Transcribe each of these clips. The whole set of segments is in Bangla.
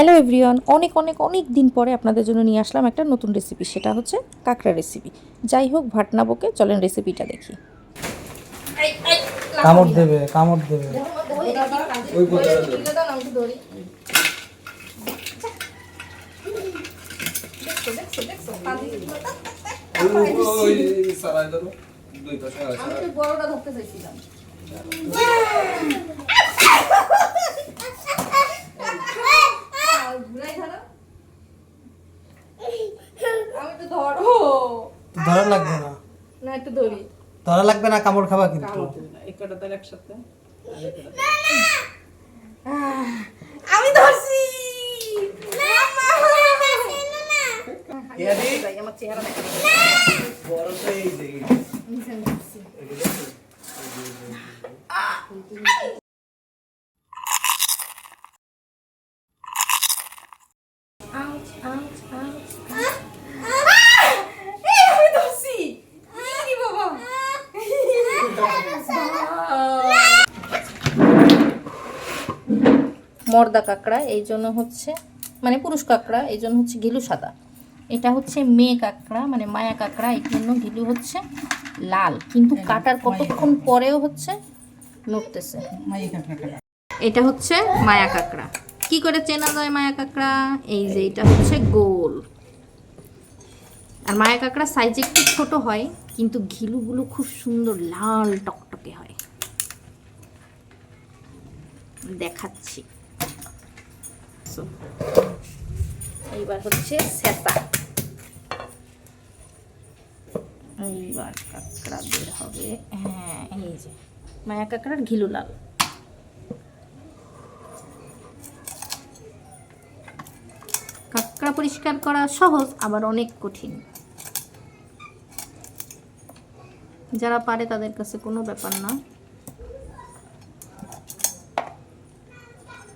হ্যালো এভরিওয়ান অনেক অনেক অনেক দিন পরে আপনাদের জন্য নিয়ে আসলাম একটা নতুন রেসিপি সেটা হচ্ছে কাঁকড়া রেসিপি যাই হোক ভাটনা বকে চলেন রেসিপিটা দেখি কামড় দেবে কামড় দেবে বড়টা ধরতে চাইছিলাম আমি তো ধরো ধরা লাগবে না না একটু ধরি ধরা লাগবে না কামড় খাবা কিন্তু? আমি ধরছি। আমার চেহারা দেখা আমি ধরছি কি বাবা মর্দা কাঁকড়া এই জন্য হচ্ছে মানে পুরুষ কাঁকড়া এই জন্য হচ্ছে গিলু সাদা। এটা হচ্ছে মেয়ে কাঁকড়া মানে মায়া কাঁকড়া এই জন্য গিলু হচ্ছে লাল। কিন্তু কাটার কতক্ষণ পরেও হচ্ছে নড়তেছে। এটা হচ্ছে মায়া কাঁকড়া। কি করে চেনা যায় মায়া কাঁকড়া? এই যে এটা হচ্ছে গোল। আর মায়া কাঁকড়া সাইজ একটু ছোট হয় কিন্তু ঘিলুগুলো খুব সুন্দর লাল টকটকে হয়। দেখাচ্ছি। So, এইবার হচ্ছে সেতা এইবার কাঁকড়া বের হবে। হ্যাঁ এই যে। মায়া কাঁকড়ার ঘিলু লাল। কাঁকড়া পরিষ্কার করা সহজ আবার অনেক কঠিন। যারা পারে তাদের কাছে কোনো ব্যাপার না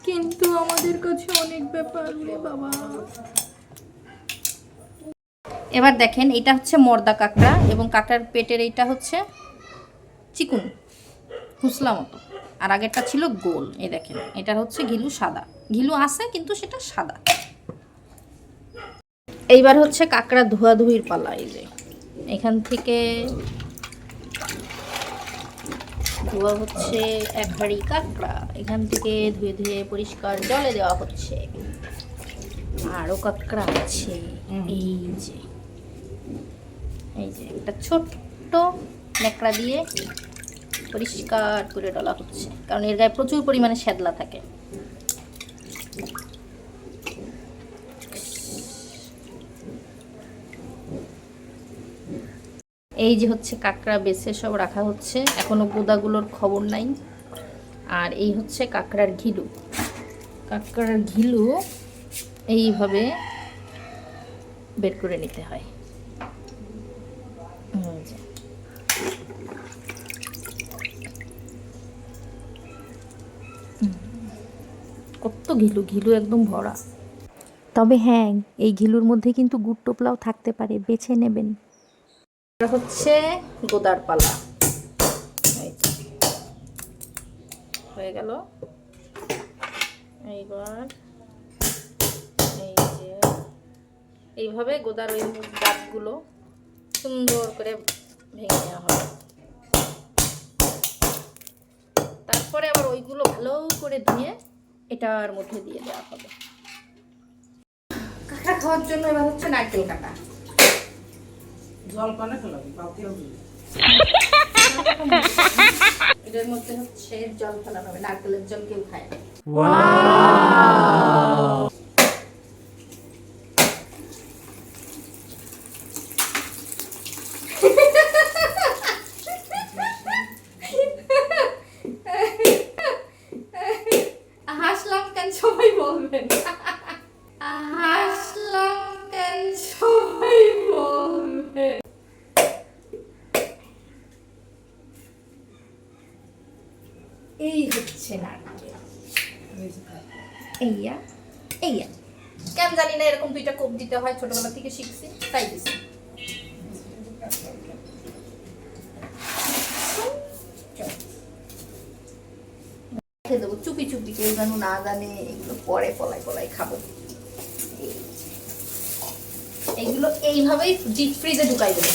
কিন্তু আমাদের কাছে অনেক ব্যাপার রে বাবা। এবার দেখেন, এটা হচ্ছে মর্দা কাঁকড়া এবং কাঁকড়ার পেটের এইটা হচ্ছে চিকুন হুসলা মতো। আর আগেরটা ছিল গোল, এই দেখেন, এটা হচ্ছে ঘিলু সাদা। ঘিলু আছে, কিন্তু সেটা সাদা। এইবার হচ্ছে কাঁকড়া ধোয়াধুয়ির পালা, এই যে। এখান থেকে ধোয়া হচ্ছে এক হাঁড়ি কাঁকড়া। এখান থেকে ধুয়ে ধুয়ে পরিষ্কার জলে দেওয়া হচ্ছে। আরও কাঁকড়া আছে। এই যে। এই যে একটা ছোট্ট ন্যাকড়া দিয়ে পরিষ্কার করে ডলা হচ্ছে। কারণ এর গায়ে প্রচুর পরিমাণে শ্যাদলা থাকে। এই যে হচ্ছে কাঁকড়া বেছে সব রাখা হচ্ছে। এখনও গোদাগুলোর খবর নাই। আর এই হচ্ছে কাঁকড়ার ঘিলু। কাঁকড়ার ঘিলু এইভাবে বের করে নিতে হয়। কত ঘিলু ঘিলু একদম ভরা। তবে হ্যাঁ এই ঘিলুর মধ্যে কিন্তু গুড় টোপলাও থাকতে পারে, বেছে নেবেন। এটা হচ্ছে গোদার পালা। হয়ে গেল। এইবার এই যে এইভাবে গোদার ওই দাঁতগুলো সুন্দর করে ভেঙে নেওয়া হবে তারপরে আবার ওইগুলো ভালো করে ধুয়ে এটার মধ্যে দিয়ে দেওয়া হবে। কাঁকড়া খাওয়ার জন্য এবার হচ্ছে নারকেল কাটা। এটার মধ্যে হচ্ছে জল ফেলানো হবে নারকেলের জল কেউ খায়। হাসলাম কেন? সবাই বলবেন এইয়া এইয়া কেন জানি না, এরকম দুইটা কোপ দিতে হয় ছোটবেলা থেকে শিখছি, তাই দিছি। রেখে দেবো, চুপি চুপি, কেউ যেন না জানে, এগুলো পরে পলাই পলাই খাব। এই। এগুলো এইভাবেই ডিপ ফ্রিজে ঢুকাই দেবো।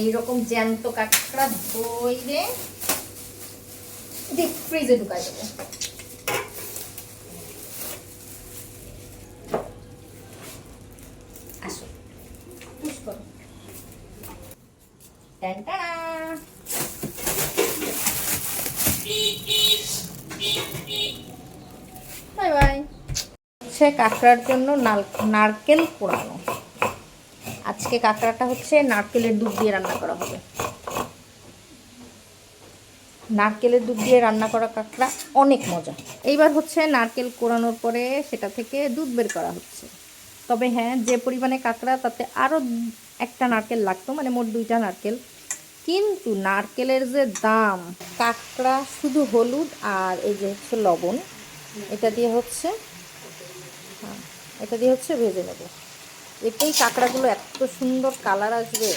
এইরকম জ্যান্ত কাঁকড়া ধরে ডিপ ফ্রিজে ঢুকাই দেবো। হচ্ছে কাঁকড়ার জন্য নারকেল পোড়ানো। আজকে কাঁকড়াটা হচ্ছে নারকেলের দুধ দিয়ে রান্না করা হবে। নারকেলের দুধ দিয়ে রান্না করা কাঁকড়া অনেক মজা। এইবার হচ্ছে নারকেল কোরানোর পরে সেটা থেকে দুধ বের করা হচ্ছে। তবে হ্যাঁ যে পরিমাণে কাঁকড়া, তাতে আরও একটা নারকেল লাগতো মানে মোট দুইটা নারকেল। কিন্তু নারকেলের যে দাম, কাঁকড়া শুধু হলুদ আর এই যে হচ্ছে লবণ, এটা দিয়ে হচ্ছে হ্যাঁ এটা দিয়ে হচ্ছে ভেজে নেব। এতেই কাঁকড়াগুলো এত সুন্দর কালার আসবে।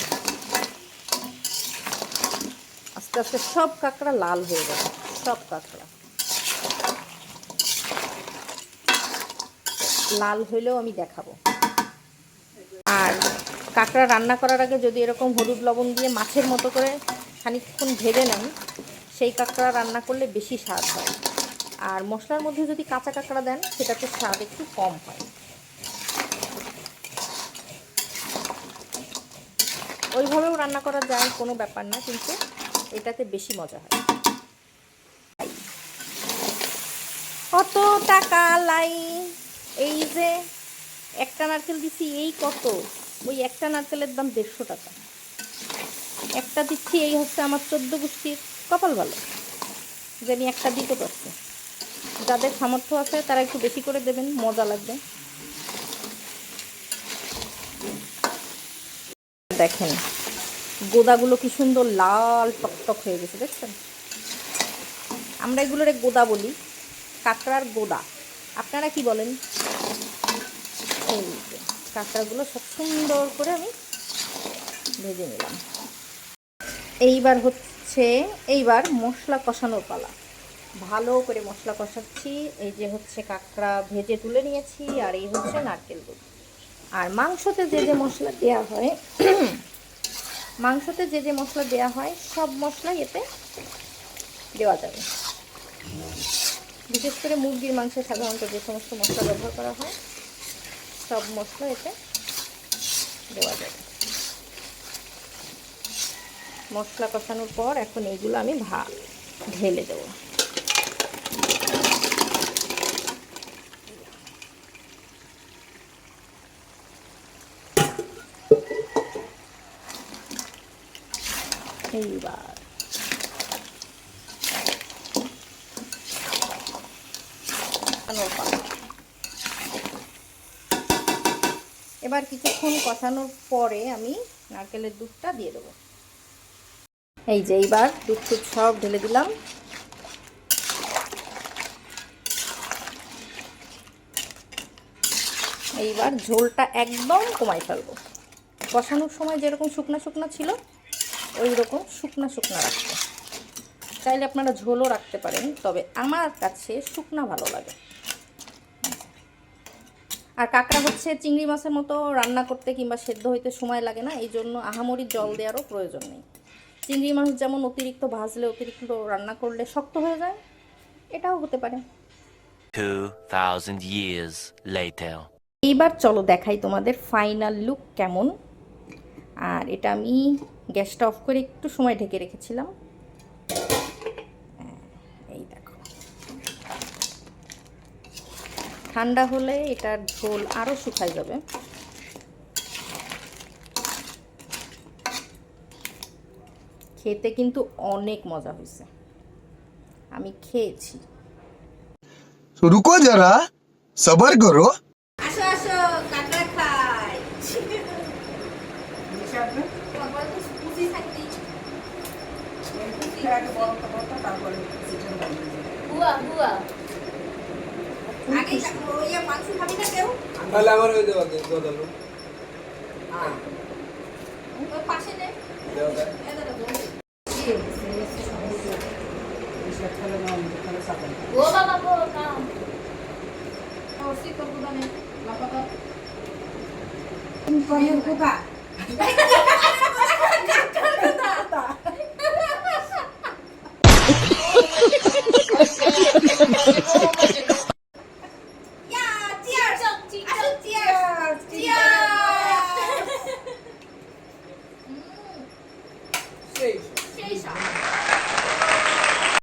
আস্তে সব কাঁকড়া লাল হয়ে যাবে সব কাঁকড়া। লাল হইলেও আমি দেখাবো। আর কাঁকড়া রান্না করার আগে যদি এরকম হলুদ লবণ দিয়ে মাছের মতো করে খানিকক্ষণ ভেজে নেন, সেই কাঁকড়া রান্না করলে বেশি স্বাদ হয়। আর মশলার মধ্যে যদি কাঁচা কাঁকড়া দেন, সেটাতে স্বাদ একটু কম হয়। ওইভাবেও রান্না করা যায়, কোনো ব্যাপার না, কিন্তু এটাতে বেশি মজা হয়। কত টাকা লাই? এই যে একটা নারকেল দিছি, এই কত? ওই একটা নারকেলের দাম দেড়শো টাকা। একটা দিচ্ছি, এই হচ্ছে আমার চোদ্দ গোষ্ঠীর কপাল ভালো। যে আমি একটা দিতে পারছি। যাদের সামর্থ্য আছে, তারা একটু বেশি করে দেবেন, মজা লাগবে। দেখেন গোদাগুলো কি সুন্দর লাল টকটক হয়ে গেছে, দেখছেন? আমরা এগুলোরে গোদা বলি, কাঁকড়ার গোদা। আপনারা কি বলেন? কাঁকড়াগুলো সব সুন্দর করে আমি ভেজে নিলাম। এইবার হচ্ছে, এইবার মশলা কষানোর পালা। ভালো করে মশলা কষাচ্ছি, এই যে হচ্ছে কাঁকড়া ভেজে তুলে নিয়েছি, আর এই হচ্ছে নারকেল দুধ আর মাংসতে যে যে মশলা দেওয়া হয় মাংসতে যে যে মশলা দেওয়া হয়, সব মশলাই এতে দেওয়া যাবে। বিশেষ করে মুরগির মাংসে সাধারণত যে সমস্ত মশলা ব্যবহার করা হয়, সব মশলা এতে দেওয়া যাবে। মশলা কষানোর পর এখন এইগুলো আমি ভা, ঢেলে দেবো। এইবার। এবার কিছুক্ষণ কষানোর পরে আমি নারকেলের দুধটা দিয়ে দেবো। এই যে এইবার দুধ টুধ সব ঢেলে দিলাম। এইবার ঝোলটা একদম কমাই ফেলব। কষানোর সময় যেরকম শুকনা শুকনা ছিল ওই রকম শুকনা শুকনো রাখতে। চাইলে আপনারা ঝোলও রাখতে পারেন তবে আমার কাছে শুকনা ভালো লাগে। আর কাঁকড়া হচ্ছে চিংড়ি মাছের মতো রান্না করতে কিংবা সেদ্ধ হইতে সময় লাগে না এই জন্য আহামরি জল দেওয়ারও প্রয়োজন নেই। চিংড়ি মাছ যেমন অতিরিক্ত ভাজলে অতিরিক্ত রান্না করলে শক্ত হয়ে যায় এটাও হতে পারে। 2,000 years later. এইবার চলো দেখাই তোমাদের ফাইনাল লুক কেমন। আর এটা আমি গ্যাসটা অফ করে একটু সময় ঢেকে রেখেছিলাম। এই দেখো। ঠান্ডা হলে এটার ঝোল আরও শুকায় যাবে। খেতে কিন্তু অনেক মজা হয়েছে। আমি খেয়েছি। রুকো যারা সবার করো। আসো আসো এর আগে বলতে বলতে তারপরে সেটা হুয়া হুয়া আগে ইয়া মাংস খাবি না কেউ তাহলে আমার ওই দেওয়া দে দাও দাও ওই পাশে নে দাও দাও এটা দাও ও বাবা গো কাম और सी कर बुदा ने लापता तुम पर ये बुदा